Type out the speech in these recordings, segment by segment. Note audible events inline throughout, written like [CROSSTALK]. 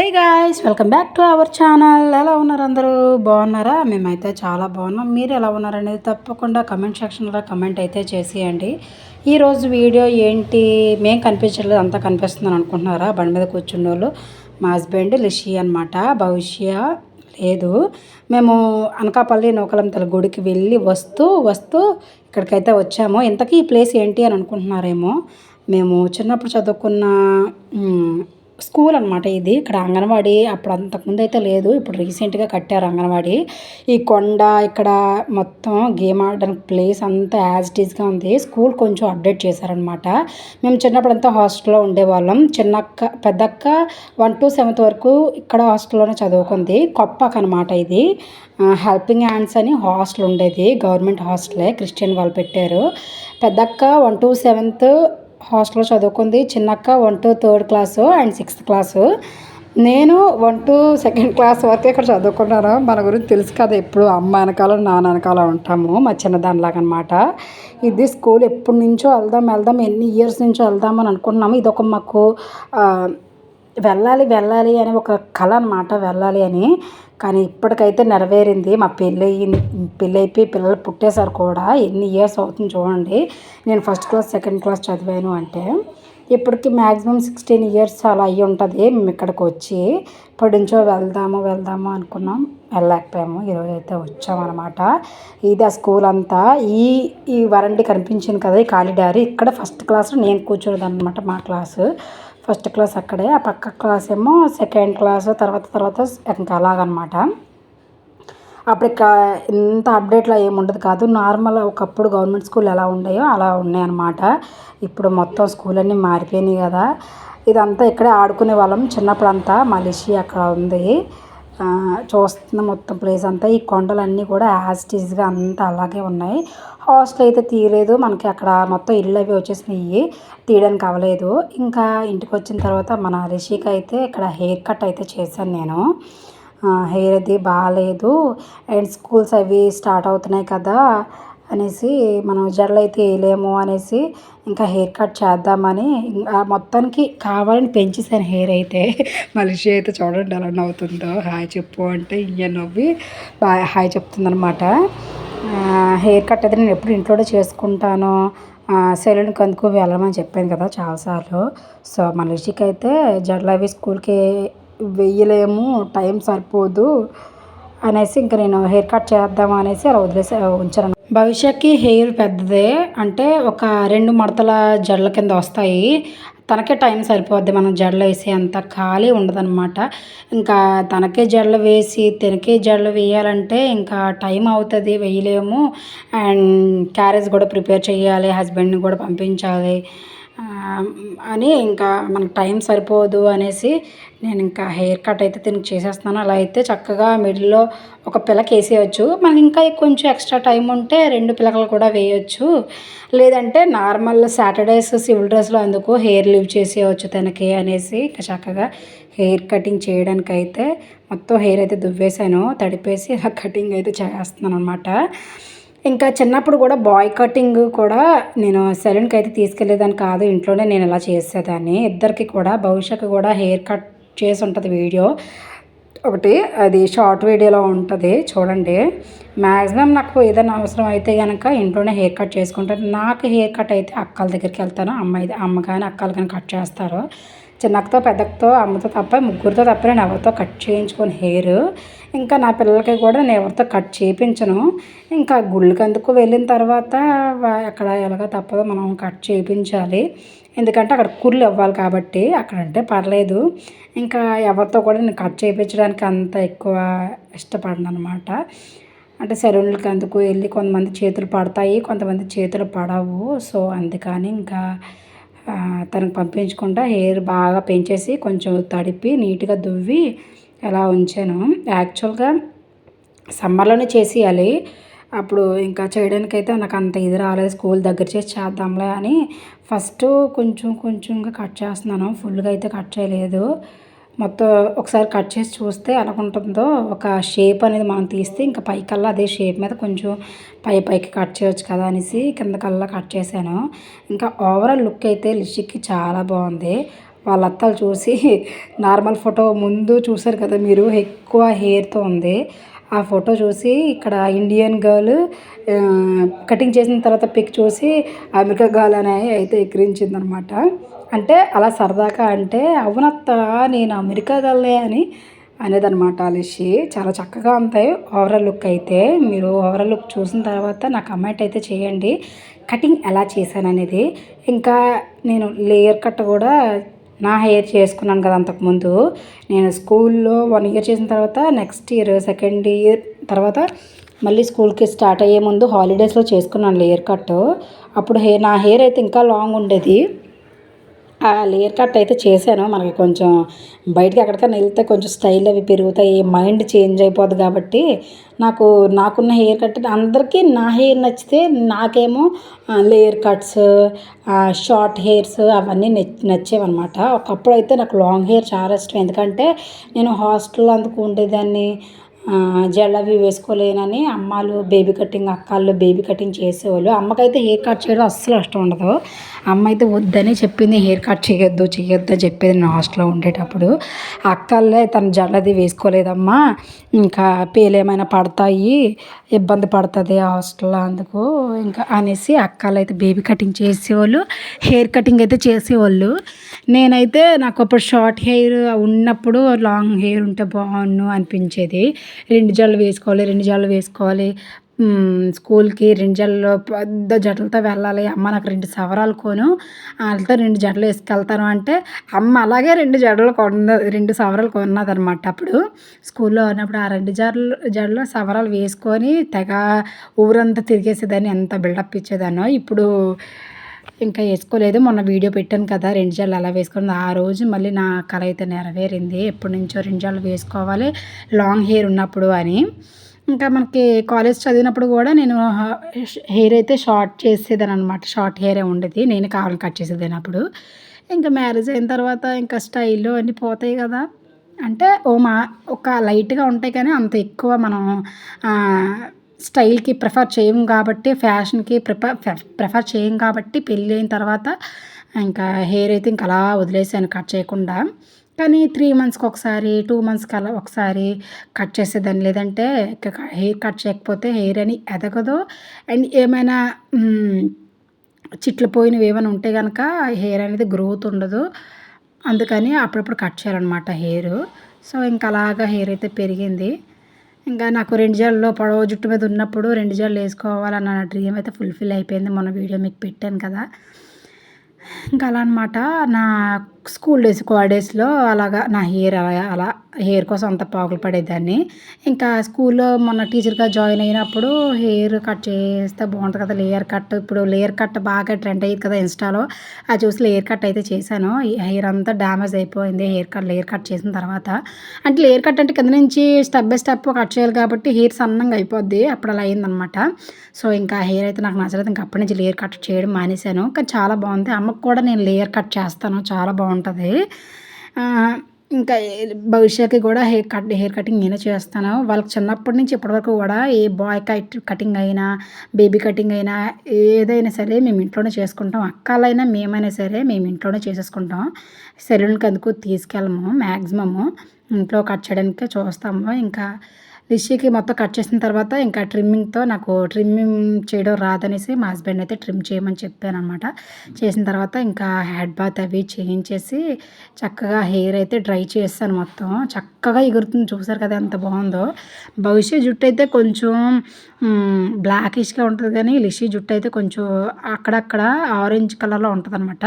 Hey guys welcome back to our channel ఎలా ఉన్నారు అందరూ? బాగున్నారా? మేమైతే చాలా బాగున్నాం. మీరు ఎలా ఉన్నారనేది తప్పకుండా కమెంట్ సెక్షన్లో కమెంట్ అయితే చేసేయండి. ఈరోజు వీడియో ఏంటి? మేం కనిపించలేదు అంతా కనిపిస్తుందని అనుకుంటున్నారా? బండి మీద కూర్చున్న వాళ్ళు మా హస్బెండ్ లిషి అనమాట భవిష్య లేదు. మేము అనకాపల్లి నూకలంతల గుడికి వెళ్ళి వస్తూ వస్తూ ఇక్కడికైతే వచ్చాము. ఇంతకీ ఈ ప్లేస్ ఏంటి అని అనుకుంటున్నారేమో? మేము చిన్నప్పుడు చదువుకున్న స్కూల్ అనమాట ఇది. ఇక్కడ అంగన్వాడీ అప్పుడు అంతకుముందు అయితే లేదు. ఇప్పుడు రీసెంట్గా కట్టారు అంగన్వాడీ. ఈ కొండ ఇక్కడ మొత్తం గేమ్ ఆడడానికి ప్లేస్ అంతా యాజ్ ఇట్ ఈస్గా ఉంది. స్కూల్ కొంచెం అప్డేట్ చేశారనమాట మేము చిన్నప్పుడు అంతా హాస్టల్లో ఉండేవాళ్ళం. చిన్నక్క పెద్దక్క వన్ టు సెవెంత్ వరకు ఇక్కడ హాస్టల్లోనే చదువుకుంది. కొప్పక అనమాట ఇది. హెల్పింగ్ హ్యాండ్స్ అని హాస్టల్ ఉండేది. గవర్నమెంట్ హాస్టలే. క్రిస్టియన్ వాళ్ళు పెట్టారు. పెద్దక్క వన్ టు సెవెంత్ హాస్టల్లో చదువుకుంది. చిన్నక్క one to third class and sixth class నేను వన్ టు సెకండ్ క్లాస్ వరకు ఇక్కడ చదువుకున్నాను. మన గురించి తెలుసు కదా ఎప్పుడు అమ్మ వెనకాల నాన్న వెనకాల ఉంటాము మా చిన్నదానిలాగా అనమాట ఇది స్కూల్ ఎప్పటి నుంచో వెళ్దాం వెళ్దాం ఎన్ని ఇయర్స్ నుంచో వెళ్దాం అని అనుకుంటున్నాము. ఇది ఒక మాకు వెళ్ళాలి వెళ్ళాలి అని ఒక కళ అనమాట వెళ్ళాలి అని. కానీ ఇప్పటికైతే నెరవేరింది. మా పెళ్ళి పెళ్ళి అయిపోయి పిల్లలు పుట్టేశారు కూడా. ఎన్ని ఇయర్స్ అవుతుంది చూడండి. నేను ఫస్ట్ క్లాస్ సెకండ్ క్లాస్ చదివాను అంటే. ఇప్పటికి మ్యాక్సిమం సిక్స్టీన్ ఇయర్స్ అలా అయ్యి ఉంటుంది. మేము ఇక్కడికి వచ్చి ఇప్పటి నుంచో వెళ్దాము వెళ్దాము అనుకున్నాం. వెళ్ళలేకపోయాము. ఈరోజు అయితే వచ్చామన్నమాట ఇది ఆ స్కూల్ అంతా. ఈ ఈ వరండి కనిపించింది కదా ఈ కాలిడారి ఇక్కడ ఫస్ట్ క్లాస్లో నేను కూర్చునేది అనమాట మా క్లాసు. ఫస్ట్ క్లాస్ అక్కడే ఆ పక్క క్లాస్ ఏమో సెకండ్ క్లాస్ తర్వాత తర్వాత ఇంకా అలాగనమాట. అప్పుడు ఇక ఇంత అప్డేట్లో ఏముండదు ఉండదు కాదు నార్మల్ ఒకప్పుడు గవర్నమెంట్ స్కూల్ ఎలా ఉన్నాయో అలా ఉన్నాయన్నమాట ఇప్పుడు మొత్తం స్కూల్ అన్నీ మారిపోయినాయి కదా. ఇదంతా ఇక్కడే ఆడుకునే వాళ్ళం చిన్నప్పుడు అంతా మలేషియా అక్కడ ఉంది. చూస్తున్న మొత్తం ప్లేస్ అంతా ఈ కొండలన్నీ కూడా యాస్టీస్గా అంతా అలాగే ఉన్నాయి. హాస్టల్ అయితే తీయలేదు మనకి అక్కడ మొత్తం ఇల్లు అవి వచ్చేసినాయి తీయడానికి అవ్వలేదు. ఇంకా ఇంటికి వచ్చిన తర్వాత మన రిషికి అయితే ఇక్కడ హెయిర్ కట్ అయితే చేశాను నేను. హెయిర్ అది బాగాలేదు అండ్ స్కూల్స్ అవి స్టార్ట్ అవుతున్నాయి కదా అనేసి మనం జడలు అయితే వేయలేము అనేసి ఇంకా హెయిర్ కట్ చేద్దామని మొత్తానికి కావాలని పెంచేసాను హెయిర్ అయితే. [LAUGHS] మనిషి అయితే చూడండి ఎలా నవ్వుతుందో. హాయ్ చెప్పు అంటే ఇంక నవ్వి బాగా హాయ్ చెప్తుందనమాట హెయిర్ కట్ అయితే నేను ఎప్పుడు ఇంట్లోనే చేసుకుంటాను. సెలూన్ కందుకు వెళ్ళమని చెప్పాను కదా చాలాసార్లు. సో మనిషికి అయితే జడలు అవి స్కూల్కి వెయ్యలేము టైం సరిపోదు అనేసి ఇంకా నేను హెయిర్ కట్ చేద్దాం అనేసి అలా వదిలేసి ఉంచాను భవిష్యత్కి హెయిర్ పెద్దదే అంటే ఒక రెండు మడతల జడల కింద వస్తాయి. తనకే టైం సరిపోద్ది మనం జడలు వేసే అంత ఖాళీ ఉండదన్నమాట. ఇంకా తనకే జడలు వేసి తనకే జడలు వేయాలంటే ఇంకా టైం అవుతుంది వేయలేము. అండ్ క్యారేజ్ కూడా ప్రిపేర్ చేయాలి హస్బెండ్ని కూడా పంపించాలి. అని ఇంకా మనకు టైం సరిపోదు అనేసి నేను ఇంకా హెయిర్ కట్ అయితే దీనికి చేసేస్తున్నాను. అలా అయితే చక్కగా మిడిల్లో ఒక పిల్లకి వేసేయచ్చు. మనకి ఇంకా కొంచెం ఎక్స్ట్రా టైం ఉంటే రెండు పిలకలు కూడా వేయచ్చు. లేదంటే నార్మల్ సాటర్డేస్ సివిల్ డ్రెస్లో అందుకు హెయిర్ లివ్ చేసేయచ్చు తనకి అనేసి ఇంకా చక్కగా హెయిర్ కటింగ్ చేయడానికి అయితే మొత్తం హెయిర్ అయితే దువ్వేశాను. తడిపేసి ఆ కటింగ్ అయితే చేస్తున్నాను అనమాట ఇంకా చిన్నప్పుడు కూడా బాయ్ కటింగ్ కూడా నేను సెలూన్కి అయితే తీసుకెళ్ళేదాన్ని కాదు. ఇంట్లోనే నేను ఇలా చేసేదాన్ని. ఇద్దరికి కూడా భవిష్యత్తు కూడా హెయిర్ కట్ చేసి ఉంటుంది వీడియో. ఒకటి అది షార్ట్ వీడియోలో ఉంటుంది. చూడండి. మ్యాక్సిమం నాకు ఏదైనా అవసరం అయితే కనుక ఇంట్లోనే హెయిర్ కట్ చేసుకుంటాను నాకు హెయిర్ కట్ అయితే అక్కల దగ్గరికి వెళ్తాను. అమ్మాయి అమ్మ కానీ అక్కలు కానీ కట్ చేస్తారు. చిన్నక్కతో పెద్దక్కతో అమ్మతో తప్ప ముగ్గురితో తప్ప నేను ఎవరితో కట్ చేయించుకొని హెయిర్. ఇంకా నా పిల్లలకి కూడా నేను ఎవరితో కట్ చేయించను ఇంకా గుళ్ళకి అందుకు వెళ్ళిన తర్వాత అక్కడ ఎలాగ తప్పదో మనం కట్ చేయించాలి ఎందుకంటే అక్కడ కుళ్ళు ఇవ్వాలి కాబట్టి అక్కడ అంటే పర్లేదు. ఇంకా ఎవరితో కూడా నేను కట్ చేయించడానికి అంత ఎక్కువ ఇష్టపడను అనమాట అంటే సెలూన్లకి అందుకు వెళ్ళి కొంతమంది చేతులు పడతాయి కొంతమంది చేతులు పడవు. సో అందుకని ఇంకా తనకు పంపించకుండా హెయిర్ బాగా పెంచేసి కొంచెం తడిపి నీట్గా దువ్వి అలా ఉంచాను? యాక్చువల్గా సమ్మర్లోనే చేసేయాలి. అప్పుడు ఇంకా చేయడానికైతే నాకు అంత ఇది రాలేదు. స్కూల్ దగ్గర చేసి చేద్దాంలే అని ఫస్ట్ కొంచెం కొంచెంగా కట్ చేస్తున్నాను. ఫుల్గా అయితే కట్ చేయలేదు. మొత్తం ఒకసారి కట్ చేసి చూస్తే ఎలా ఉంటుందో ఒక షేప్ అనేది మనం తీస్తే ఇంకా పైకల్లా అదే షేప్ మీద కొంచెం పై పైకి కట్ చేయొచ్చు కదా అనేసి కిందకల్లా కట్ చేశాను. ఇంకా ఓవరాల్ లుక్ అయితే లిప్స్టిక్కి చాలా బాగుంది. వాళ్ళ అత్తలు చూసి నార్మల్ ఫోటో ముందు చూసారు కదా మీరు ఎక్కువ హెయిర్తో ఉంది. ఆ ఫోటో చూసి ఇక్కడ ఇండియన్ గర్ల్ కటింగ్ చేసిన తర్వాత పిక్ చూసి అమెరికా గర్ల్ అని అయితే ఎక్కిరించింది అనమాట అంటే అలా సరదాగా అంటే అవునత్త నేను అమెరికా గర్లే అని అనేదన్నమాట అలిషి చాలా చక్కగా ఉంటాయి ఓవరాల్ లుక్ అయితే. మీరు ఓవరాల్ లుక్ చూసిన తర్వాత నా కమెంట్ అయితే చేయండి. కటింగ్ ఎలా చేశాను అనేది ఇంకా నేను లేయర్ కట్ కూడా నా హెయిర్ చేసుకున్నాను కదా అంతకుముందు. నేను స్కూల్లో వన్ ఇయర్ చేసిన తర్వాత నెక్స్ట్ ఇయర్ సెకండ్ ఇయర్ తర్వాత మళ్ళీ స్కూల్కి స్టార్ట్ అయ్యే ముందు హాలిడేస్లో చేసుకున్నాను లేయర్ కట్ అప్పుడు హెయిర్ నా హెయిర్ అయితే ఇంకా లాంగ్ ఉండేది. ఆ లేయర్ కట్ అయితే చేశాను. మనకి కొంచెం బయటకి ఎక్కడికైనా వెళ్తే కొంచెం స్టైల్ అవి పెరుగుతాయి మైండ్ చేంజ్ అయిపోద్ది కాబట్టి నాకు నాకున్న హెయిర్ కట్ అందరికీ నా హెయిర్ నచ్చితే నాకేమో లేయర్ కట్స్ షార్ట్ హెయిర్స్ అవన్నీ నచ్చేవన్నమాట. ఒకప్పుడు అయితే నాకు లాంగ్ హెయిర్ చాలా ఇష్టం. ఎందుకంటే నేను హాస్టల్లో అందుకు ఉండేదాన్ని. జల్లవి వేసుకోలేనని అమ్మాలు బేబీ కటింగ్ అక్కాళ్ళు బేబీ కటింగ్ చేసేవాళ్ళు. అమ్మకైతే హెయిర్ కట్ చేయడం అస్సలు ఇష్టం ఉండదు. అమ్మ అయితే వద్దని చెప్పింది హెయిర్ కట్ చేయొద్దు చేయొద్దు అని చెప్పేది నేను హాస్టల్లో ఉండేటప్పుడు. అక్కలే తన జల్లది వేసుకోలేదమ్మా. ఇంకా పేలు ఏమైనా పడతాయి ఇబ్బంది పడుతుంది హాస్టల్లో అందుకు ఇంకా అనేసి అక్కలు అయితే బేబీ కటింగ్ చేసేవాళ్ళు హెయిర్ కటింగ్ అయితే చేసేవాళ్ళు. నేనైతే నాకు అప్పుడు షార్ట్ హెయిర్ ఉన్నప్పుడు లాంగ్ హెయిర్ ఉంటే బాగుండు అనిపించేది. రెండు జడలు వేసుకోవాలి రెండు జడలు వేసుకోవాలి. స్కూల్కి రెండు జడలు పెద్ద జడలతో వెళ్ళాలి. అమ్మ నాకు రెండు సవరాలు కొను. వాళ్ళతో రెండు జడలు వేసుకెళ్తాను అంటే అమ్మ అలాగే రెండు జడలు కొన్న రెండు సవరాలు కొన్నదనమాట అప్పుడు. స్కూల్లో ఉన్నప్పుడు ఆ రెండు జడలు జడలు సవరాలు వేసుకొని తెగ ఊరంతా తిరిగేసేదాన్ని ఎంత బిల్డప్ ఇచ్చేదానో ఇప్పుడు ఇంకా వేసుకోలేదు. మొన్న వీడియో పెట్టాను కదా రెండు జాలు అలా వేసుకుని ఆ రోజు మళ్ళీ నా కళ అయితే నెరవేరింది. ఎప్పటి నుంచో రెండు జాలు వేసుకోవాలి లాంగ్ హెయిర్ ఉన్నప్పుడు అని. ఇంకా మనకి కాలేజ్ చదివినప్పుడు కూడా నేను హెయిర్ అయితే షార్ట్ చేసేదాన్ని అనమాట షార్ట్ హెయిరే ఉండేది. నేను కావాలని కట్ చేసేదాని అప్పుడు ఇంకా మ్యారేజ్ అయిన తర్వాత ఇంకా స్టైల్లో అన్నీ పోతాయి కదా. అంటే ఓ మా ఒక లైట్గా ఉంటాయి కానీ అంత ఎక్కువ మనం స్టైల్కి ప్రిఫర్ చేయం కాబట్టి ఫ్యాషన్కి ప్రిఫర్ ప్రిఫర్ చేయం కాబట్టి పెళ్ళి అయిన తర్వాత ఇంకా హెయిర్ అయితే ఇంకా అలా వదిలేసాను కట్ చేయకుండా. కానీ త్రీ మంత్స్కి ఒకసారి టూ మంత్స్కి అలా ఒకసారి కట్ చేసేదాన్ని. లేదంటే హెయిర్ కట్ చేయకపోతే హెయిర్ అని ఎదగదు. అండ్ ఏమైనా చిట్లు పోయినవి ఏమైనా ఉంటే కనుక హెయిర్ అనేది గ్రోత్ ఉండదు. అందుకని అప్పుడప్పుడు కట్ చేయాలన్నమాట హెయిర్. సో ఇంకా అలాగా హెయిర్ అయితే పెరిగింది. ఇంకా నాకు రెండు జడలు పొడవు జుట్టు మీద ఉన్నప్పుడు రెండు జడలు వేసుకోవాలన్న డ్రీమ్ అయితే ఫుల్ఫిల్ అయిపోయింది. మొన్న వీడియో మీకు పెట్టాను కదా. ఇంకా అలా అనమాట నా స్కూల్ డేస్ కో డేస్లో అలాగా నా హెయిర్ అలా అలా హెయిర్ కోసం అంత పాకులు పడేదాన్ని. ఇంకా స్కూల్లో మొన్న టీచర్గా జాయిన్ అయినప్పుడు హెయిర్ కట్ చేస్తే బాగుంటుంది కదా లేయర్ కట్. ఇప్పుడు లేయర్ కట్ బాగా ట్రెండ్ అయ్యింది కదా ఇన్స్టాలో. అది చూసి లేయర్ కట్ అయితే చేశాను. హెయిర్ అంతా డ్యామేజ్ అయిపోయింది హెయిర్ కట్ లేయర్ కట్ చేసిన తర్వాత. అంటే లేయర్ కట్ అంటే కింద నుంచి స్టెప్ బై స్టెప్ కట్ చేయాలి కాబట్టి హెయిర్ సన్నంగా అయిపోద్ది. అప్పుడు అలా అయిందనమాట సో ఇంకా హెయిర్ అయితే నాకు నచ్చలేదు. ఇంకా అప్పటి నుంచి లేయర్ కట్ చేయడం మానేశాను. కానీ చాలా బాగుంది. అమ్మకు కూడా నేను లేయర్ కట్ చేస్తాను. చాలా బాగుంది బాగుంటుంది ఇంకా భవిష్యత్తుకి కూడా హెయిర్ కట్ హెయిర్ కటింగ్ నేనే చేస్తాను. వాళ్ళకి చిన్నప్పటి నుంచి ఇప్పటివరకు కూడా ఏ బాయ్ కట్ కటింగ్ అయినా బేబీ కటింగ్ అయినా ఏదైనా సరే మేము ఇంట్లోనే చేసుకుంటాం. అక్కలైనా మేమైనా సరే మేము ఇంట్లోనే చేసేసుకుంటాం. సెలూన్కి అందుకు తీసుకెళ్ళము మ్యాక్సిమము ఇంట్లో కట్ చేయడానికే చూస్తాము. ఇంకా రిషికి మొత్తం కట్ చేసిన తర్వాత ఇంకా ట్రిమ్మింగ్తో నాకు ట్రిమ్మింగ్ చేయడం రాదనేసి మా హస్బెండ్ అయితే ట్రిమ్ చేయమని చెప్పాను అనమాట చేసిన తర్వాత ఇంకా హెడ్ బాత్ అవి చేయించేసి చక్కగా హెయిర్ అయితే డ్రై చేస్తాను మొత్తం. చక్కగా ఎగురుతుంది. చూసారు కదా ఎంత బాగుందో. భవిష్య జుట్టు అయితే కొంచెం బ్లాకిష్గా ఉంటుంది కానీ లిషి జుట్టు అయితే కొంచెం అక్కడక్కడ ఆరెంజ్ కలర్లో ఉంటుంది అనమాట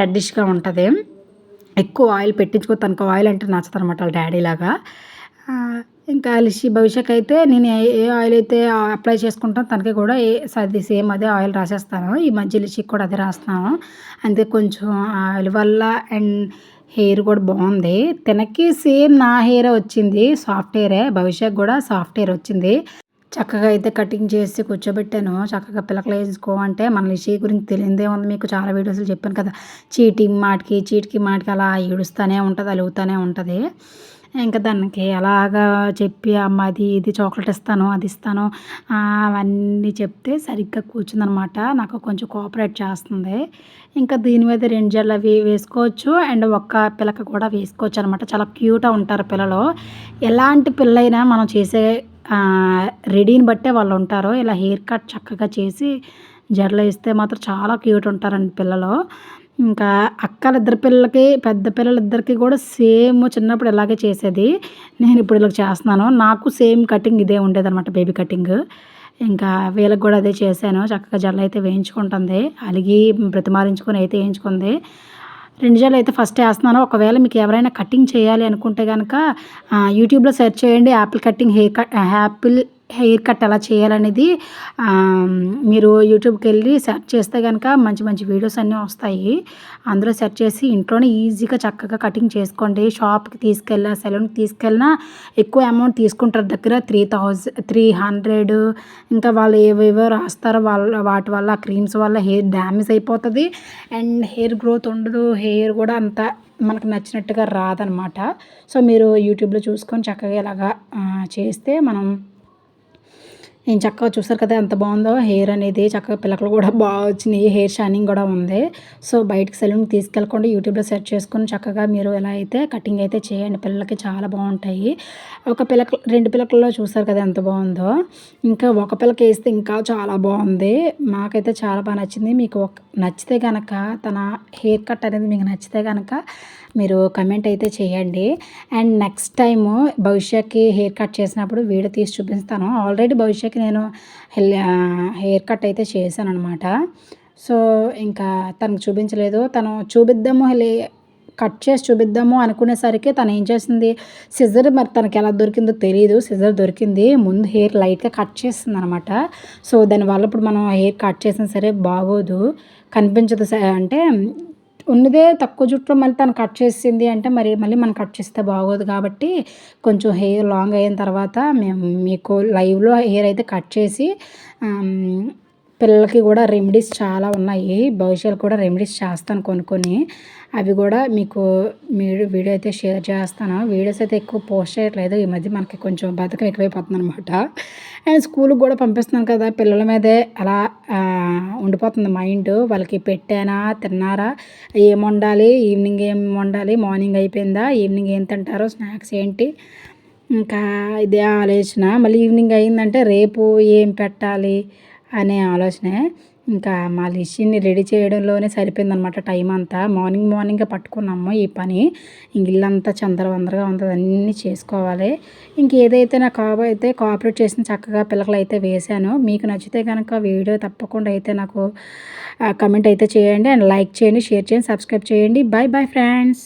రెడ్డిష్గా ఉంటుంది. ఎక్కువ ఆయిల్ పెట్టించుకో తనకు ఆయిల్ అంటే నచ్చదు అనమాట వాళ్ళ డాడీ లాగా. ఇంకా లిషి భవిష్యత్ అయితే నేను ఏ ఆయిల్ అయితే అప్లై చేసుకుంటాను తనకి కూడా ఏ అది సేమ్ అదే ఆయిల్ రాసేస్తాను. ఈ మధ్య లిషికి కూడా అదే రాస్తున్నాను. అంతే కొంచెం ఆయిల్ వల్ల అండ్ హెయిర్ కూడా బాగుంది. తనకి సేమ్ నా హెయిర్ వచ్చింది సాఫ్ట్ హెయిరే భవిష్యత్ కూడా సాఫ్ట్ హెయిర్ వచ్చింది. చక్కగా అయితే కటింగ్ చేసి కూర్చోబెట్టాను. చక్కగా పిల్లకలు వేసుకో అంటే మన లిషి గురించి తెలియదే ఉంది. మీకు చాలా వీడియోస్లో చెప్పాను కదా. చీటికి మాటికి చీటికి మాటికి అలా ఏడుస్తూనే ఉంటుంది అలుగుతూనే ఉంటుంది. ఇంకా దానికి అలాగా చెప్పి అమ్మ అది ఇది చాక్లెట్ ఇస్తాను అది ఇస్తాను అవన్నీ చెప్తే సరిగ్గా కూర్చుందనమాట. నాకు కొంచెం కోఆపరేట్ చేస్తుంది. ఇంకా దీని మీద రెండు జడలు అవి వేసుకోవచ్చు. అండ్ ఒక్క పిల్లక కూడా వేసుకోవచ్చు అనమాట. చాలా క్యూట్గా ఉంటారు పిల్లలు. ఎలాంటి పిల్లైనా మనం చేసే రెడీని బట్టే వాళ్ళు ఉంటారు. ఇలా హెయిర్ కట్ చక్కగా చేసి జడలు ఇస్తే మాత్రం చాలా క్యూట్ ఉంటారండి పిల్లలు. ఇంకా అక్కల ఇద్దరు పిల్లలకి పెద్ద పిల్లలిద్దరికి కూడా సేమ్ చిన్నప్పుడు ఇలాగే చేసేది. నేను ఇప్పుడు ఇలా చేస్తున్నాను. నాకు సేమ్ కటింగ్ ఇదే ఉండేది అనమాట బేబీ కటింగ్. ఇంకా వీళ్ళకి కూడా అదే చేశాను. చక్కగా జల్లు అయితే వేయించుకుంటుంది. అలిగి బ్రతిమారించుకొని అయితే వేయించుకుంది. రెండు జడలు అయితే ఫస్ట్ వేస్తున్నాను. ఒకవేళ మీకు ఎవరైనా కటింగ్ చేయాలి అనుకుంటే కనుక యూట్యూబ్లో సెర్చ్ చేయండి. Apple cutting hair cut apple hair cut ఎలా చేయాలనేది మీరు యూట్యూబ్కి వెళ్ళి సెర్చ్ చేస్తే కనుక మంచి మంచి వీడియోస్ అన్నీ వస్తాయి. అందులో సెర్చ్ చేసి ఇంట్లోనే ఈజీగా చక్కగా కటింగ్ చేసుకోండి. షాప్కి తీసుకెళ్ళినా సెలూన్కి తీసుకెళ్ళినా ఎక్కువ అమౌంట్ తీసుకుంటారు. దగ్గర త్రీ థౌజండ్ త్రీ హండ్రెడ్ ఇంకా వాళ్ళు ఏవేవో రాస్తారో వాళ్ళ వాటి వల్ల క్రీమ్స్ వల్ల హెయిర్ డ్యామేజ్ అయిపోతుంది. అండ్ హెయిర్ గ్రోత్ ఉండదు. హెయిర్ కూడా అంత మనకు నచ్చినట్టుగా రాదనమాట. సో మీరు యూట్యూబ్లో చూసుకొని చక్కగా ఇలాగా చేస్తే మనం నేను చక్కగా చూసారు కదా ఎంత బాగుందో. హెయిర్ అనేది చక్కగా పిల్లకలు కూడా బాగా వచ్చినాయి. హెయిర్ షైనింగ్ కూడా ఉంది. సో బయటకు సెలూన్కి తీసుకెళ్ళకుండా యూట్యూబ్లో సెర్చ్ చేసుకుని చక్కగా మీరు ఎలా అయితే కటింగ్ అయితే చేయండి. పిల్లలకి చాలా బాగుంటాయి. ఒక పిల్లక రెండు పిల్లకల్లో చూసారు కదా ఎంత బాగుందో. ఇంకా ఒక పిల్లకి వేస్తే ఇంకా చాలా బాగుంది. మాకైతే చాలా బాగా నచ్చింది. మీకు ఒక నచ్చితే కనుక తన హెయిర్ కట్ అనేది మీకు నచ్చితే కనుక మీరు కమెంట్ అయితే చేయండి. అండ్ నెక్స్ట్ టైము భవిష్యత్కి హెయిర్ కట్ చేసినప్పుడు వీడియో తీసి చూపిస్తాను. ఆల్రెడీ భవిష్యత్ భవిష్యత్కి నేను హెయిర్ కట్ అయితే చేశాను అనమాట సో ఇంకా తనకు చూపించలేదు. తను చూపిద్దాము కట్ చేసి చూపిద్దాము అనుకునేసరికి తను ఏం చేసింది? సిజర్ మరి తనకి ఎలా దొరికిందో తెలియదు సిజర్ దొరికింది. ముందు హెయిర్ లైట్గా కట్ చేస్తుంది అనమాట సో దానివల్ల ఇప్పుడు మనం హెయిర్ కట్ చేసినా సరే బాగోదు. కనిపించదు అంటే ఉన్నదే తక్కువ జుట్టులో మళ్ళీ తను కట్ చేసింది అంటే మరి మళ్ళీ మనం కట్ చేస్తే బాగోదు కాబట్టి కొంచెం హెయిర్ లాంగ్ అయిన తర్వాత మేము మీకు లైవ్లో హెయిర్ అయితే కట్ చేసి పిల్లలకి కూడా రెమెడీస్ చాలా ఉన్నాయి. భవిష్యత్తు కూడా రెమెడీస్ చేస్తాను కొన్ని కొన్ని అవి కూడా మీకు మీరు వీడియో అయితే షేర్ చేస్తాను. వీడియోస్ అయితే ఎక్కువ పోస్ట్ చేయట్లేదు. ఈ మధ్య మనకి కొంచెం బతకం ఎక్కువైపోతుంది అనమాట అండ్ స్కూల్కి కూడా పంపిస్తున్నాను కదా పిల్లల మీదే అలా ఉండిపోతుంది మైండ్ వాళ్ళకి పెట్టానా తిన్నారా ఏం వండాలి ఈవినింగ్ ఏం వండాలి మార్నింగ్ అయిపోయిందా ఈవినింగ్ ఏం తింటారో స్నాక్స్ ఏంటి ఇంకా ఇదే ఆలోచన. మళ్ళీ ఈవినింగ్ అయిందంటే రేపు ఏం పెట్టాలి అనే ఆలోచనే. ఇంకా మా లిషిని రెడీ చేయడంలోనే సరిపోయిందనమాట టైం అంతా. మార్నింగ్ మార్నింగే పట్టుకున్నాము ఈ పని. ఇంక ఇల్లంతా చందరవందరగా ఉంటుంది అన్నీ చేసుకోవాలి. ఇంక ఏదైతే నా కాబో అయితే కోఆపరేట్ చేసిన చక్కగా పిల్లలు అయితే వేశాను. మీకు నచ్చితే కనుక వీడియో తప్పకుండా అయితే నాకు కమెంట్ అయితే చేయండి. అండ్ లైక్ చేయండి షేర్ చేయండి సబ్స్క్రైబ్ చేయండి. Bye bye friends